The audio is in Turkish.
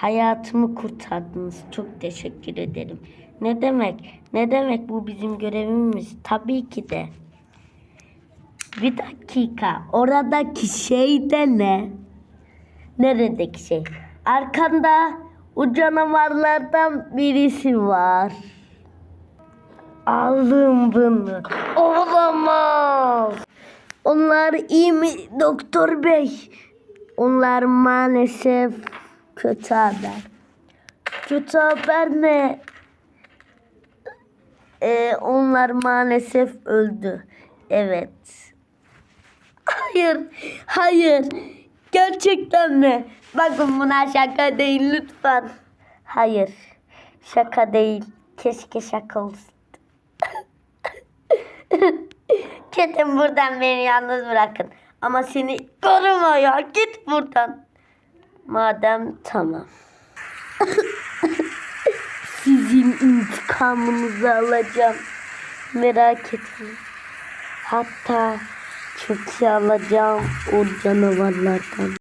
Hayatımı kurtardınız. Çok teşekkür ederim. Ne demek? Ne demek bu bizim görevimiz? Tabii ki de. Bir dakika. Oradaki şey de ne? Neredeki şey? Arkanda o canavarlardan birisi var. Aldım bunu. Olamaz. Onlar iyi mi doktor bey? Onlar maalesef kötü haber. Kötü haber ne? Ee, onlar maalesef öldü. Evet. Hayır, hayır. Gerçekten mi? Bakın buna şaka değil lütfen. Hayır, şaka değil. Keşke şaka olsun. Kedim buradan beni yalnız bırakın. Ama seni koruma ya. Git buradan. Madem tamam. Sizin intikamınızı alacağım. Merak etmeyin. Hatta çok iyi alacağım o canavarlardan.